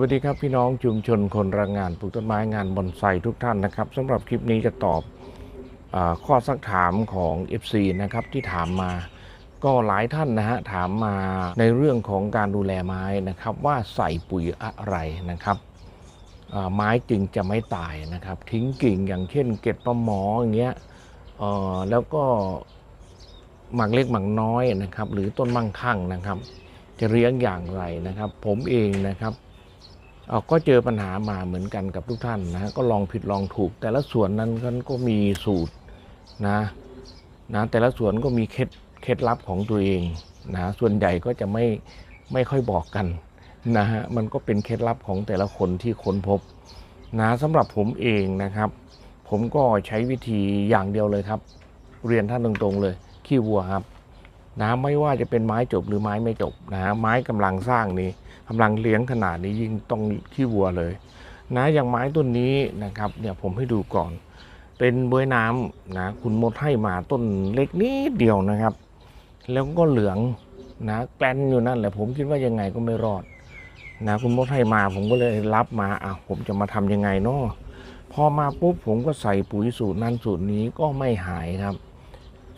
วัสดีครับพี่น้องชุมชนคนรักงานปลูกต้นไม้งานบอนไซทุกท่านนะครับสำหรับคลิปนี้จะตอบอข้อสักถามของ FC นะครับที่ถามมาก็หลายท่านนะฮะถามมาในเรื่องของการดูแลไม้นะครับว่าใส่ปุ๋ยอะไรนะครับไม้จึงจะไม่ตายนะครับ ทิ้งกิ่งอย่างเช่น เกล็ดปลาหมออย่างเงี้ยแล้วก็หมากเล็กหมากน้อยนะครับ หรือต้นมั่งคั่งนะครับ จะเลี้ยงอย่างไรนะครับ ผมเองนะครับ ก็เจอปัญหามาเหมือนกันกับทุกท่านนะก็ลองผิดลองถูก แต่ละส่วนนั้นมันก็มีสูตรนะนะแต่ละส่วนก็มีเคล็ดเคล็ดลับของตัวเองนะส่วนใหญ่ก็จะไม่ไม่ค่อยบอกกันนะฮะมันก็เป็นเคล็ดลับของแต่ละคนที่ค้นพบนะสำหรับผมเองนะครับ ผมก็ใช้วิธีอย่างเดียวเลยครับ เรียนท่านตรงๆเลย ขี้วัวครับ นะไม่ว่าจะเป็นไม้จบหรือไม้ไม่จบนะฮะไม้กำลังสร้างนี้กำลังเลี้ยงขนาดนี้ยิ่งต้องขี้วัวเลย นะอย่างไม้ต้นนี้นะครับเนี่ยผมให้ดูก่อน เป็นบวยน้ำนะคุณมดให้มาต้นเล็กนิดเดียวนะครับ แล้วก็เหลืองนะแกลนอยู่นั่นแหละผมคิดว่ายังไงก็ไม่รอดนะคุณมดให้มาผมก็เลยรับมาอะผมจะมาทำยังไงเนาะพอมาปุ๊บผมก็ใส่ปุ๋ยสูตรนั้นสูตรนี้ก็ไม่หายครับ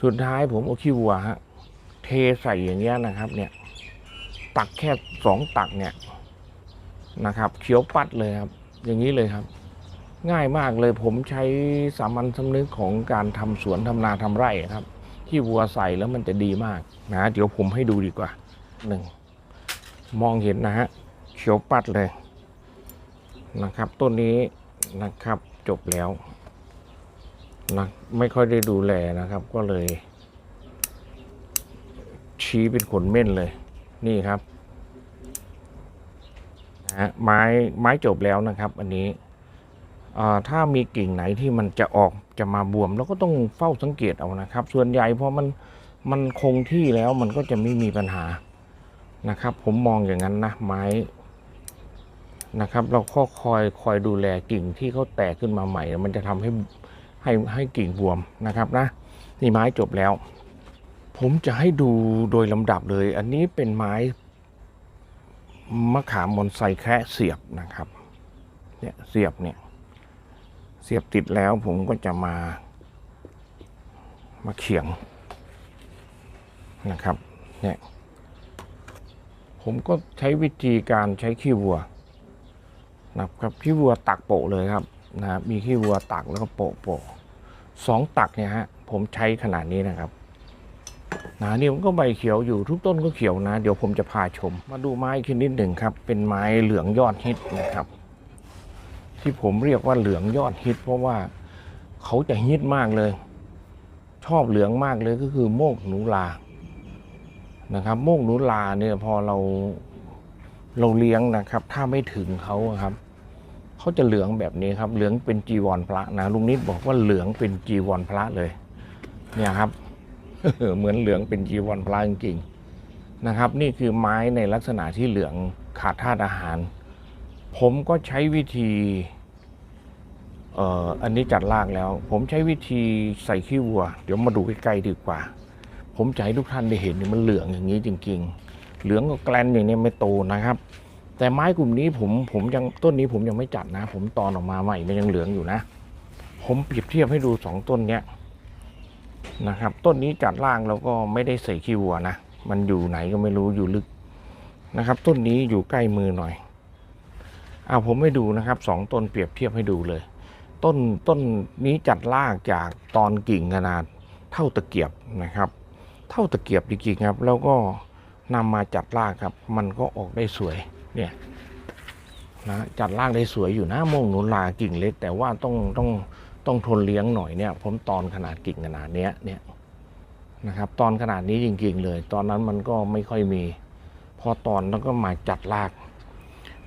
สุดท้ายผมเอาขี้วัวฮะ เทใส่อย่างเงี้ยนะครับ เนี่ย ตักแค่สองตักเนี่ยนะครับเขียวปัดเลยครับ อย่างนี้เลยครับ ง่ายมากเลยผมใช้สามัญสำนึกของการทำสวนทำนาทำไร่ครับ ที่วัวใส่แล้วมันจะดีมากนะเดี๋ยวผมให้ดูดีกว่าหนึ่งมองเห็นนะฮะเขียวปัดเลยนะครับต้นนี้นะครับจบแล้วนะไม่ค่อยได้ดูแลนะครับก็เลย ชี้เป็นขนเม่นเลย นี่ครับนะฮะไม้ไม้จบแล้วนะครับ อันนี้ถ้ามีกิ่งไหนที่มันจะออกจะมาบวมเราก็ต้องเฝ้าสังเกตเอานะครับ ส่วนใหญ่พอมันมันคงที่แล้วมันก็จะไม่มีปัญหานะครับ ผมมองอย่างนั้นนะไม้นะครับ เราก็คอยคอยดูแลกิ่งที่เขาแตกขึ้นมาใหม่ มันจะทำให้ให้ให้กิ่งบวมนะครับนะนี่ไม้จบแล้ว ผมจะให้ดูโดยลำดับเลย อันนี้เป็นไม้มะขามบอนไซแคะเสียบนะครับ เนี่ยเสียบเนี่ยเสียบติดแล้วผมก็จะมา มาเขียงนะครับ เนี่ย ผมก็ใช้วิธีการใช้ขี้วัวนะครับขี้วัวตักโปะเลยครับนะมีขี้วัวตักแล้วก็โปะโปะสองตักเนี่ยฮะผมใช้ขนาดนี้นะครับ นะนี่มันก็ใบเขียวอยู่ทุกต้นก็เขียวนะ เดี๋ยวผมจะพาชม มาดูไม้ขึ้นนิดหนึ่งครับ เป็นไม้เหลืองยอดฮิตนะครับ ที่ผมเรียกว่าเหลืองยอดฮิต เพราะว่าเขาจะฮิตมากเลย ชอบเหลืองมากเลยก็คือโมกหนูลานะครับโมกหนูลาเนี่ยพอเราเราเลี้ยงนะครับ ถ้าไม่ถึงเขาครับเขาจะเหลืองแบบนี้ครับ เหลืองเป็นจีวรพระนะลุงนิดบอกว่าเหลืองเป็นจีวรพระเลย เนี่ยครับ เหมือนเหลืองเป็นจีวรพระจริงๆนะครับ นี่คือไม้ในลักษณะที่เหลืองขาดธาตุอาหาร ผมก็ใช้วิธีเอ่ออันนี้จัดรากแล้ว ผมใช้วิธีใส่ขี้วัว เดี๋ยวมาดูใกล้ๆดีกว่า ผมจะให้ทุกท่านได้เห็นนี่มันเหลืองอย่างนี้จริง ๆ เหลืองก็แกลนอย่างนี้ไม่โตนะครับ แต่ไม้กลุ่มนี้ผมผมยังต้นนี้ผมยังไม่จัดนะ ผมตอนออกมาใหม่มันยังเหลืองอยู่นะ ผมเปรียบเทียบให้ดูสองต้นเนี้ย นะครับ ต้นนี้จัดล่างแล้วก็ไม่ได้ใส่ขี้วัวนะ มันอยู่ไหนก็ไม่รู้อยู่ลึกนะครับ ต้นนี้อยู่ใกล้มือหน่อยเอาผมให้ดูนะครับสองต้นเปรียบเทียบให้ดูเลย ต้นต้นนี้จัดลากจากตอนกิ่งขนาดเท่าตะเกียบนะครับ เท่าตะเกียบจริงๆครับ แล้วก็นำมาจัดลากครับ มันก็ออกได้สวยเนี่ยนะจัดลากได้สวยอยู่นะโมงหนุนลากิ่งเล็ก แต่ว่าต้องต้อง ต้องทนเลี้ยงหน่อยเนี่ยผมตอนขนาดกิ่งขนาดเนี้ยเนี่ยนะครับ ตอนขนาดนี้จริงๆเลย ตอนนั้นมันก็ไม่ค่อยมี พอตอนแล้วก็มาจัดราก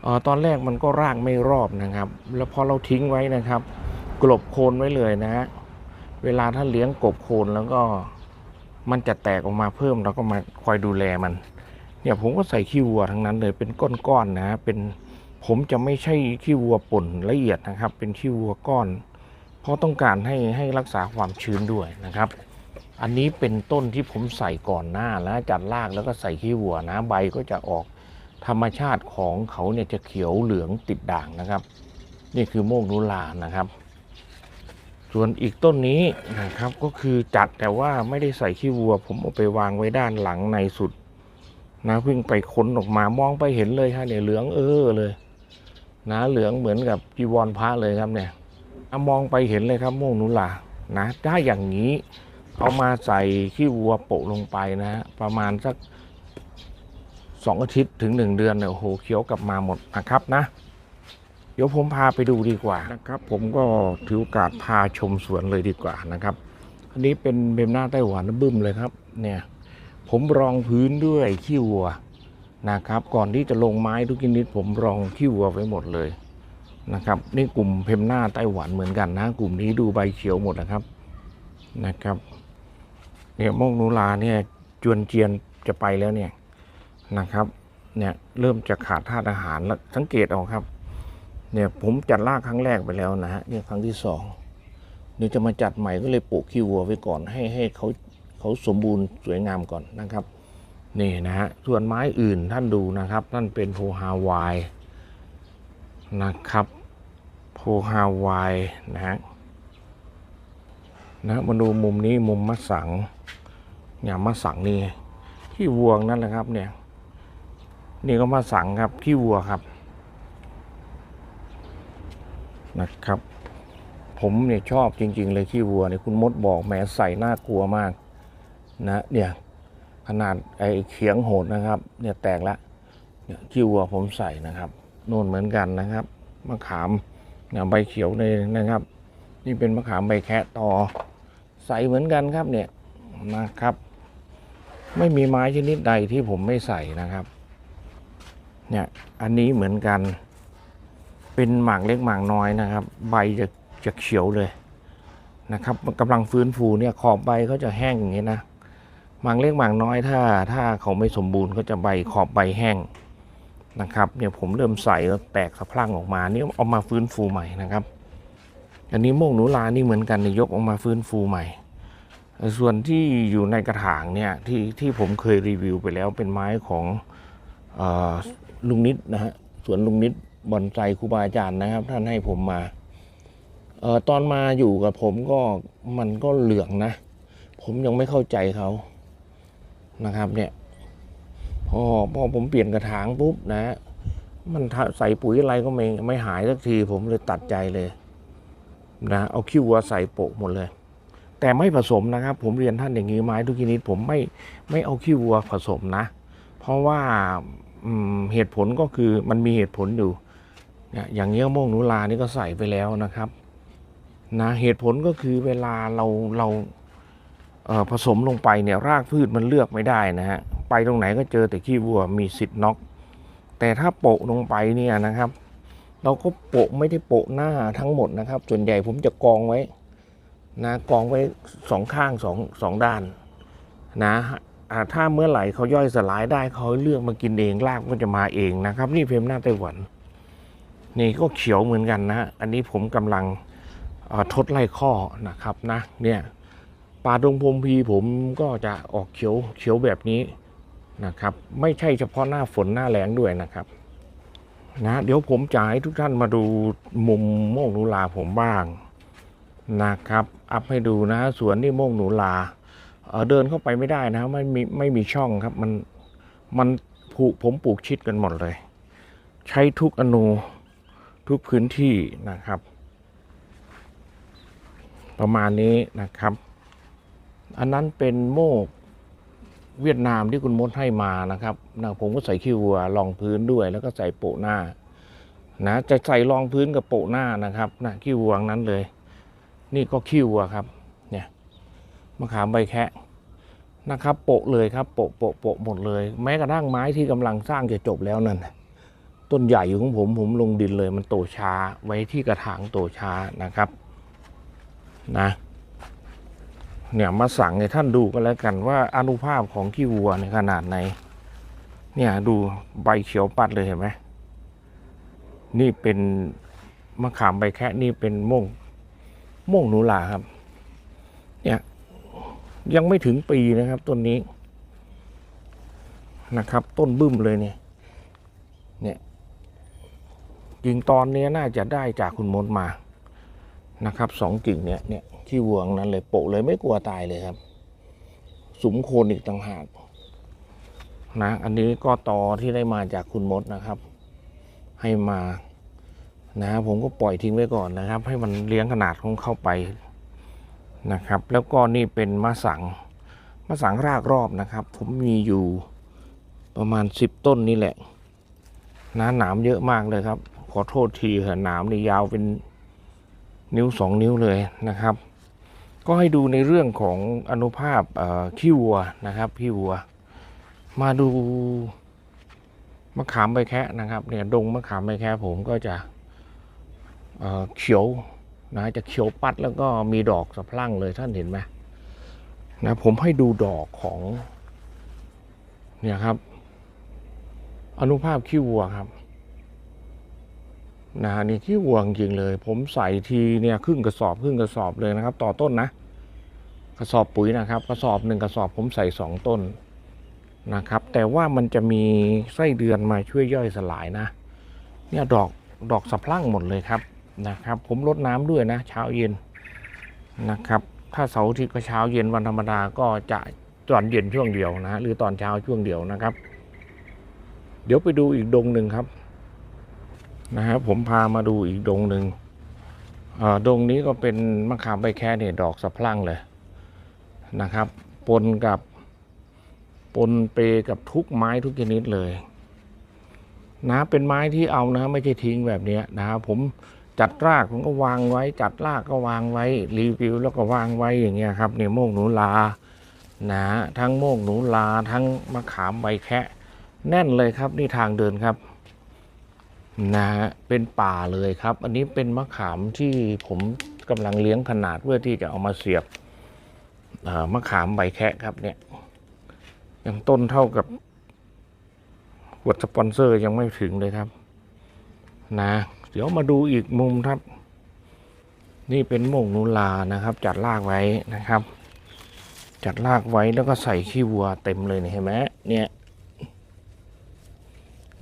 เออตอนแรกมันก็รากไม่รอบนะครับ แล้วพอเราทิ้งไว้นะครับ กลบโคนไว้เลยนะฮะเวลาถ้าเลี้ยงกบโคนแล้วก็มันจะแตกออกมาเพิ่มเราก็มาคอยดูแลมัน เนี่ยผมก็ใส่ขี้วัวทั้งนั้นเลยเป็นก้อนๆนะฮะเป็นผมจะไม่ใช่ขี้วัวป่นละเอียดนะครับ เป็นขี้วัวก้อน เพราต้องการให้ให้รักษาความชื้นด้วยนะครับ อันนี้เป็นต้นที่ผมใส่ก่อนหน้าแล้วจัดรากแล้วก็ใส่ขี้วัวนะใบก็จะออกธรรมชาติของเขาเนี่ยจะเขียวเหลืองติดด่างนะครับ นี่คือโมกนุลานะครับ ส่วนอีกต้นนี้นะครับก็คือจัดแต่ว่าไม่ได้ใส่ขี้วัว ผมเอาไปวางไว้ด้านหลังในสุดนะเพิ่งไปค้นออกมามองไปเห็นเลยฮะเนี่ยเหลืองเออเลยนะเหลืองเหมือนกับจีวรพระเลยครับเนี่ย มองไปเห็นเลยครับโมกนุลานะถ้าอย่างนี้เอามาใส่ขี้วัวโปะลงไปนะฮะประมาณสักสองอาทิตย์ถึงหนึ่งเดือนเนี่ยโอ้โหเขียวกลับมาหมดนะครับนะ เดี๋ยวผมพาไปดูดีกว่านะครับ ผมก็ถือโอกาสพาชมสวนเลยดีกว่านะครับ อันนี้เป็นเบมหน้าไต้หวันบึ้มเลยครับ เนี่ย ผมรองพื้นด้วยขี้วัวนะครับ ก่อนที่จะลงไม้ทุกชนิด ผมรองขี้วัวไว้หมดเลย นะครับนี่กลุ่มเพมหน้าไต้หวันเหมือนกันนะ กลุ่มนี้ดูใบเขียวหมดนะครับนะครับเนี่ยโมกนูลาเนี่ยจวนเจียนจะไปแล้วเนี่ยนะครับเนี่ยเริ่มจะขาดธาตุอาหารแล้วสังเกตเอาครับเนี่ยผมจัดรากครั้งแรกไปแล้วนะฮะเนี่ยครั้งที่สองเดี๋ยวจะมาจัดใหม่ก็เลยปลูกขี้วัวไว้ก่อนให้ให้เขาเขาสมบูรณ์สวยงามก่อนนะครับนี่นะฮะส่วนไม้อื่นท่านดูนะครับท่านเป็นโพฮาวายนะครับ ฮาวายนะฮะนะมาดูมุมนี้มุมมะสังเนี่ยมะสังนี่ขี้วัวนั่นแหละครับเนี่ยนี่ก็มะสังครับขี้วัวครับนะครับ ผมเนี่ยชอบจริง ๆ เลยขี้วัวเนี่ยคุณมดบอกแหมใส่น่ากลัวมากนะเนี่ยขนาดไอ้เขียงโหดนะครับ เนี่ยแตกละเนี่ยขี้วัวผมใส่นะครับ โน่นเหมือนกันนะครับมะขาม ใบเขียวเลยนะครับ นี่เป็นมะขามใบแคะต่อใส่เหมือนกันครับเนี่ยนะครับ ไม่มีไม้ชนิดใดที่ผมไม่ใส่นะครับ เนี่ยอันนี้เหมือนกัน เป็นหมากเล็กหมากน้อยนะครับ ใบจะจะเขียวเลยนะครับกำลังฟื้นฟูเนี่ยขอบใบเขาจะแห้งอย่างนี้นะหมากเล็กหมากน้อยถ้า ถ้าเขาไม่สมบูรณ์ก็จะใบขอบใบแห้ง นะครับเนี่ยผมเริ่มใส่แล้วแตกสะพรั่งออกมานี่เอามาฟื้นฟูใหม่นะครับ อันนี้โมกหนูลานี่เหมือนกันนยกออกมาฟื้นฟูใหม่ ส่วนที่อยู่ในกระถางเนี่ยที่ที่ผมเคยรีวิวไปแล้วเป็นไม้ของออลุงนิดนะฮะสวนลุงนิดบอนไซครูบาอาจารย์นะครับ ท่านให้ผมมาออตอนมาอยู่กับผมก็มันก็เหลืองนะ ผมยังไม่เข้าใจเขานะครับเนี่ย พอพอผมเปลี่ยนกระถางปุ๊บนะมันใส่ปุ๋ยอะไรก็ไม่ไม่หายสักทีผมเลยตัดใจเลยนะเอาขี้วัวใส่โปะหมดเลย แต่ไม่ผสมนะครับ ผมเรียนท่านอย่างนี้ไม้ทุกชนิดผมไม่ไม่เอาขี้วัวผสมนะ เพราะว่าเหตุผลก็คือมันมีเหตุผลอยู่อย่างเงี้ยโมงหนูลานี่ก็ใส่ไปแล้วนะครับนะเหตุผลก็คือเวลาเราเราผสมลงไปเนี่ยรากพืชมันเลือกไม่ได้นะฮะ ไปตรงไหนก็เจอแต่ขี้วัวมีสิทธิ์น็อก แต่ถ้าโปะลงไปเนี่ยนะครับ เราก็โปะไม่ได้โปะหน้าทั้งหมดนะครับ ส่วนใหญ่ผมจะกองไว้นะกองไว้สองข้างสองสองด้านนะถ้าเมื่อไหร่เขาย่อยสลายได้เขาเลือกมากินเองรากก็จะมาเองนะครับ นี่เพมหน้าไต้หวัน นี่ก็เขียวเหมือนกันนะ อันนี้ผมกำลังทดไล่ข้อนะครับนะเนี่ยป่าดงพงพีผมก็จะออกเขียวเขียวแบบนี้ นะครับ ไม่ใช่เฉพาะหน้าฝนหน้าแล้งด้วยนะครับนะเดี๋ยวผมจะให้ทุกท่านมาดูมุมโมกนุลาผมบ้างนะครับ อัพให้ดูนะสวนนี่โมงหนูลาเเดินเข้าไปไม่ได้นะไม่มีไม่มีช่องครับมันมันผูกผมปลูกชิดกันหมดเลย ใช้ทุกอนูทุกพื้นที่นะครับ ประมาณนี้นะครับ อันนั้นเป็นโมก เวียดนามที่คุณมดให้มานะครับนะผมก็ใส่ขี้วัวรองพื้นด้วย แล้วก็ใส่โปะหน้านะจะใส่รองพื้นกับโปะหน้านะครับนะขี้วัวนั้นเลย นี่ก็ขี้วัวครับเนี่ยมะขามใบแคะนะครับ โปะเลยครับ โปะโปะโปะหมดเลย แม้กระทั่งไม้ที่กำลังสร้างจะจบแล้วนั่นต้นใหญ่อยู่ของผมผมลงดินเลย มันโตช้าไว้ที่กระถางโตช้านะครับ นะ เนี่ยมาสั่งให้ท่านดูกันแล้วกันว่าอนุภาพของขี้วัวในขนาดไหน เนี่ยดูใบเขียวปัดเลยเห็นไหมนี่เป็นมะขามใบแคะนี่เป็นม่วงโม่งหนูหลาครับ เนี่ยยังไม่ถึงปีนะครับต้นนี้นะครับ ต้นบึ้มเลยเนี่ย เนี่ยกิ่งตอนนี้น่าจะได้จากคุณมดมา นะครับสองกิ่งเนี่ยเนี่ยที่วงนั้นเลยโปะเลยไม่กลัวตายเลยครับ สุมโคนอีกต่างหากนะอันนี้ก็ตอที่ได้มาจากคุณมดนะครับ ให้มานะผมก็ปล่อยทิ้งไว้ก่อนนะครับ ให้มันเลี้ยงขนาดของเข้าไปนะครับ แล้วก็นี่เป็นมะสังมะสังรากรอบนะครับ ผมมีอยู่ประมาณสิบต้นนี่แหละนะหนามเยอะมากเลยครับ ขอโทษทีเหอะหนามนี่ยาวเป็น นิ้วสองนิ้วเลยนะครับ ก็ให้ดูในเรื่องของอนุภาพขี้วัวนะครับขี้วัว มาดูมะขามใบแคะนะครับเนี่ยดงมะขามใบแคะผมก็จะเเขียวนะจะเขียวปัดแล้วก็มีดอกสะพรั่งเลยท่านเห็นไหมนะผมให้ดูดอกของเนี่ยครับ อนุภาพขี้วัวครับ นะฮะนี่ขี้วัวจริงเลย ผมใส่ทีเนี่ยครึ่งกระสอบครึ่งกระสอบเลยนะครับ ต่อต้นนะ กระสอบปุ๋ยนะครับกระสอบหนึ่งกระสอบผมใส่สองต้นนะครับ แต่ว่ามันจะมีไส้เดือนมาช่วยย่อยสลายนะ เนี่ยดอกดอกสะพรั่งหมดเลยครับนะครับ ผมลดน้ำด้วยนะเช้าเย็นนะครับ ถ้าเสาร์อาทิตย์ก็เช้าเย็นวันธรรมดาก็จะตอนเย็นช่วงเดียวนะหรือตอนเช้าช่วงเดียวนะครับ เดี๋ยวไปดูอีกดงหนึ่งครับ นะฮะผมพามาดูอีกดงหนึ่งดงนี้ก็เป็นมะขามใบแค่เนี่ยดอกสะพรั่งเลยนะครับ ปนกับปนเปกับทุกไม้ทุกชนิดเลยนะเป็นไม้ที่เอานะไม่ใช่ทิ้งแบบนี้นะครับผมจัดรากผมก็วางไว้ จัดรากก็วางไว้ รีวิวแล้วก็วางไว้อย่างเงี้ยครับเนี่ยโมกหนูลานะทั้งโมกหนูลาทั้งมะขามใบแคะ แน่นเลยครับนี่ทางเดินครับ นะฮะเป็นป่าเลยครับ อันนี้เป็นมะขามที่ผมกำลังเลี้ยงขนาดเพื่อที่จะเอามาเสียบมะขามใบแคะครับเนี่ยยังต้นเท่ากับขวดสปอนเซอร์ยังไม่ถึงเลยครับ นะ เดี๋ยวมาดูอีกมุมครับ นี่เป็นโมงนูลานะครับ จัดรากไว้นะครับ จัดรากไว้แล้วก็ใส่ขี้วัวเต็มเลยเห็นไหมเนี่ย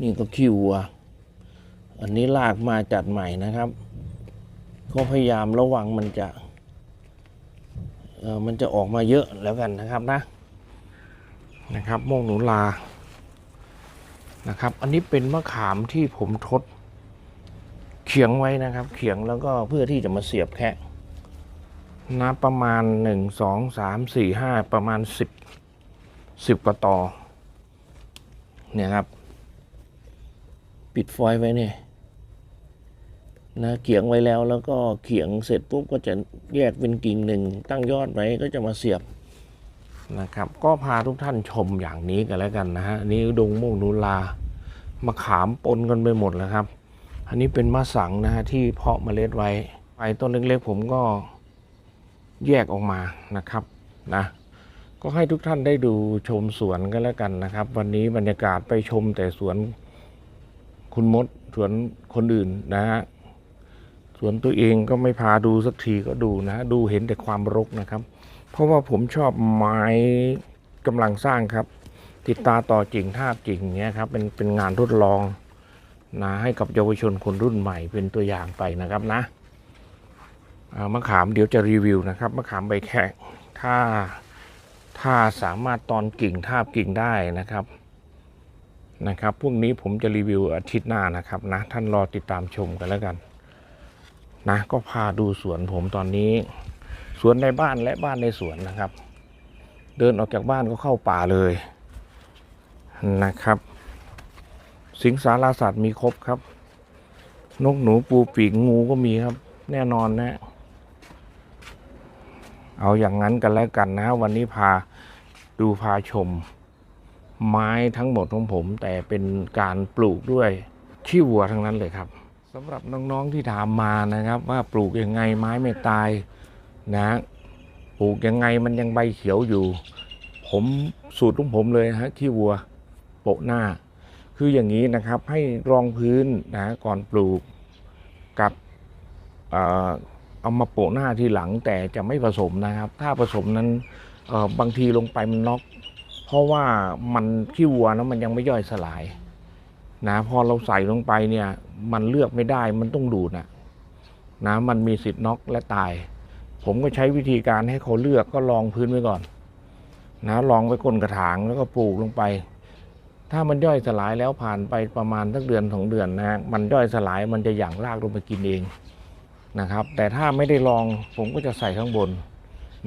นี่ก็ขี้วัว อันนี้รากมาจัดใหม่นะครับ ก็พยายามระวังมันจะเออมันจะออกมาเยอะแล้วกันนะครับนะนะครับโมกหนูลานะครับ อันนี้เป็นมะขามที่ผมทดเขียงไว้นะครับ เขียงแล้วก็เพื่อที่จะมาเสียบแค่นะประมาณหนึ่งสองสามสี่ห้าประมาณสิบสิบกว่าต่อเนี่ยครับ ปิดฟอยล์ไว้เนี่ย นะเขียงไว้แล้วแล้วก็เขียงเสร็จปุ๊บก็จะแยกเป็นกิ่งหนึ่งตั้งยอดไว้ก็จะมาเสียบนะครับ ก็พาทุกท่านชมอย่างนี้กันแล้วกันนะฮะนี่ดงโมกนูลามะขามปนกันไปหมดแล้วครับ อันนี้เป็นมะสังนะฮะที่เพาะเมล็ดไว้ไปต้นเล็กๆ ผมก็แยกออกมานะครับนะก็ให้ทุกท่านได้ดูชมสวนกันแล้วกันนะครับ วันนี้บรรยากาศไปชมแต่สวนคุณมดสวนคนอื่นนะฮะ สวนตัวเองก็ไม่พาดูสักทีก็ดูนะ ดูเห็นแต่ความรกนะครับ เพราะว่าผมชอบไม้กำลังสร้างครับ ติดตาต่อจริงท่าจริงเนี้ยครับเป็นเป็นงานทดลองนะให้กับเยาวชนคนรุ่นใหม่เป็นตัวอย่างไปนะครับนะมะขามเดี๋ยวจะรีวิวนะครับมะขามใบแขกถ้าถ้าสามารถตอนกิ่งทาบกิ่งได้นะครับนะครับพวกนี้ผมจะรีวิวอาทิตย์หน้านะครับนะท่านรอติดตามชมกันแล้วกัน นะก็พาดูสวนผมตอนนี้ สวนในบ้านและบ้านในสวนนะครับ เดินออกจากบ้านก็เข้าป่าเลยนะครับ สิงสาราสัตว์มีครบครับ นกหนูปูปีกงูก็มีครับ แน่นอนนะ เอาอย่างนั้นกันแล้วกันนะ วันนี้พาดูพาชม ไม้ทั้งหมดของผม แต่เป็นการปลูกด้วยขี้วัวทั้งนั้นเลยครับ สำหรับน้องๆที่ถามมานะครับ ว่าปลูกยังไงไม้ไม่ตายนะปลูกยังไงมันยังใบเขียวอยู่ ผมสูตรของผมเลยฮะขี้วัวโปะหน้า คืออย่างนี้นะครับให้รองพื้นนะก่อนปลูกกับเอามาโปะหน้าทีหลังแต่จะไม่ผสมนะครับ ถ้าผสมนั้นบางทีลงไปมันน็อกเพราะว่ามันขี้วัวนะมันยังไม่ย่อยสลาย นะพอเราใส่ลงไปเนี่ย มันเลือกไม่ได้มันต้องดูดนะนะมันมีสิทธิ์น็อกและตาย ผมก็ใช้วิธีการให้เขาเลือกก็ลองพื้นไว้ก่อน นะลองไว้ก้นกระถางแล้วก็ปลูกลงไป ถ้ามันย่อยสลายแล้วผ่านไปประมาณสักเดือนสองเดือนนะฮะมันย่อยสลายมันจะหยั่งรากลงไปกินเองนะครับ แต่ถ้าไม่ได้ลองผมก็จะใส่ข้างบน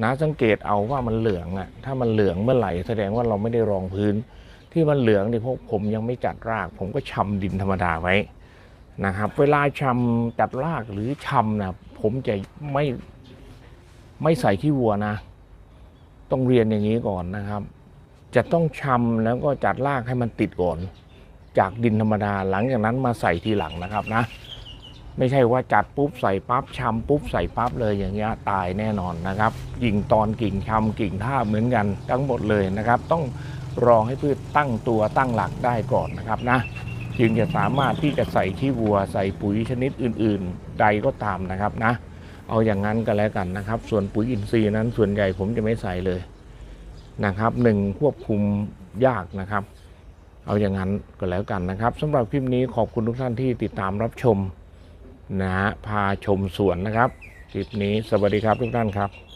นะสังเกตเอาว่ามันเหลืองอะถ้ามันเหลืองเมื่อไหร่แสดงว่าเราไม่ได้รองพื้น ที่มันเหลืองเนี่ยพราะผมยังไม่จัดราก ผมก็ชำดินธรรมดาไว้นะครับ เวลาชำจัดรากหรือชำนะผมจะไม่ไม่ใส่ขี้วัวนะ ต้องเรียนอย่างนี้ก่อนนะครับ จะต้องชำแล้วก็จัดรากให้มันติดก่อน จากดินธรรมดาหลังจากนั้นมาใส่ทีหลังนะครับนะ ไม่ใช่ว่าจัดปุ๊บใส่ปั๊บชำปุ๊บใส่ปั๊บเลยอย่างเงี้ยตายแน่นอนนะครับกิ่งตอนกิ่งชำกิ่งท่าเหมือนกันทั้งหมดเลยนะครับ ต้อง รอให้พืชตั้งตัวตั้งหลักได้ก่อนนะครับนะจึงจะสามารถที่จะใส่ขี้วัวใส่ปุ๋ยชนิดอื่น ๆ ใดก็ตามนะครับนะ เอาอย่างนั้นก็แล้วกันนะครับ ส่วนปุ๋ยอินทรีย์นั้นส่วนใหญ่ผมจะไม่ใส่เลยนะครับหนึ่งควบคุมยากนะครับ เอาอย่างนั้นก็แล้วกันนะครับสำหรับคลิปนี้ขอบคุณทุกท่านที่ติดตามรับชมนะฮะพาชมสวนนะครับคลิปนี้สวัสดีครับทุกท่านครับ